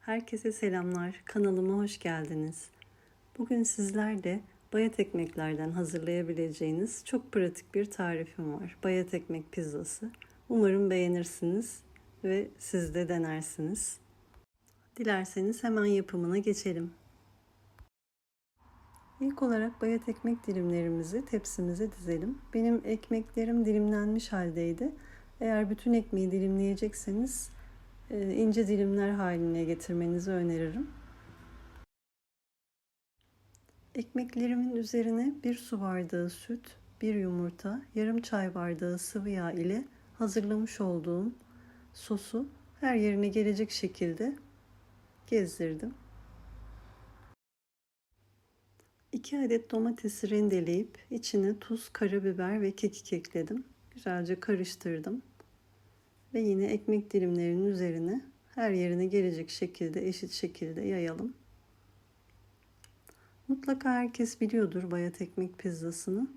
Herkese selamlar. Kanalıma hoş geldiniz. Bugün sizlerle bayat ekmeklerden hazırlayabileceğiniz çok pratik bir tarifim var. Bayat ekmek pizzası. Umarım beğenirsiniz ve siz de denersiniz. Dilerseniz hemen yapımına geçelim. İlk olarak bayat ekmek dilimlerimizi tepsimize dizelim. Benim ekmeklerim dilimlenmiş haldeydi. Eğer bütün ekmeği dilimleyecekseniz ince dilimler haline getirmenizi öneririm. Ekmeklerimin üzerine bir su bardağı süt, bir yumurta, yarım çay bardağı sıvı yağ ile hazırlamış olduğum sosu her yerine gelecek şekilde gezdirdim. 2 adet domatesi rendeleyip içine tuz, karabiber ve kekik ekledim. Güzelce karıştırdım. Ve yine ekmek dilimlerinin üzerine her yerine gelecek şekilde eşit şekilde yayalım. Mutlaka herkes biliyordur bayat ekmek pizzasını.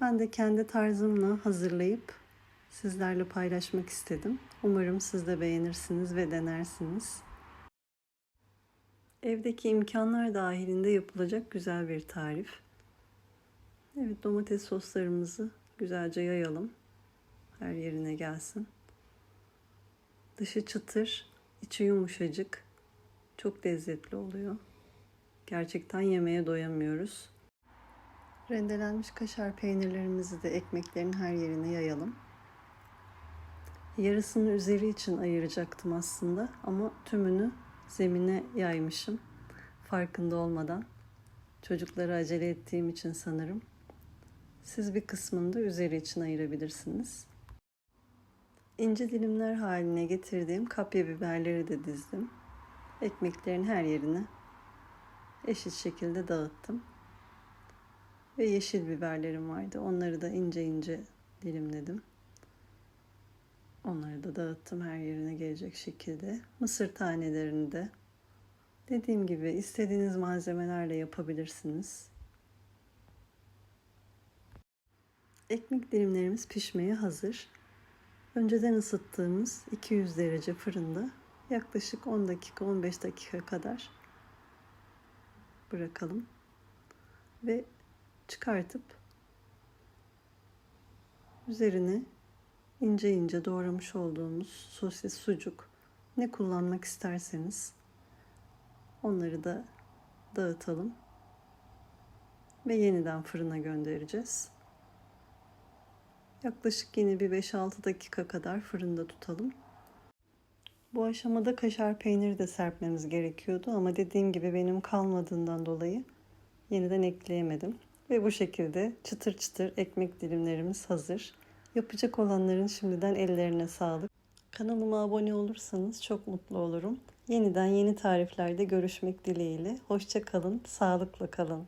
Ben de kendi tarzımla hazırlayıp sizlerle paylaşmak istedim. Umarım siz de beğenirsiniz ve denersiniz. Evdeki imkanlar dahilinde yapılacak güzel bir tarif. Evet domates soslarımızı güzelce yayalım. Her yerine gelsin. Dışı çıtır, içi yumuşacık. Çok lezzetli oluyor. Gerçekten yemeğe doyamıyoruz. Rendelenmiş kaşar peynirlerimizi de ekmeklerin her yerine yayalım. Yarısını üzeri için ayıracaktım aslında ama tümünü zemine yaymışım farkında olmadan. Çocukları acele ettiğim için sanırım. Siz bir kısmını da üzeri için ayırabilirsiniz. İnce dilimler haline getirdiğim kapya biberleri de dizdim. Ekmeklerin her yerine eşit şekilde dağıttım. Ve yeşil biberlerim vardı. Onları da ince ince dilimledim. Onları da dağıttım her yerine gelecek şekilde. Mısır tanelerini de dediğim gibi istediğiniz malzemelerle yapabilirsiniz. Ekmek dilimlerimiz pişmeye hazır. Önceden ısıttığımız 200 derece fırında yaklaşık 10 dakika 15 dakika kadar bırakalım ve çıkartıp üzerine ince ince doğramış olduğumuz sosis, sucuk ne kullanmak isterseniz onları da dağıtalım ve yeniden fırına göndereceğiz. Yaklaşık yine bir 5-6 dakika kadar fırında tutalım. Bu aşamada kaşar peyniri de serpmemiz gerekiyordu ama dediğim gibi benim kalmadığından dolayı yeniden ekleyemedim. Ve bu şekilde çıtır çıtır ekmek dilimlerimiz hazır. Yapacak olanların şimdiden ellerine sağlık. Kanalıma abone olursanız çok mutlu olurum. Yeniden yeni tariflerde görüşmek dileğiyle. Hoşça kalın, sağlıkla kalın.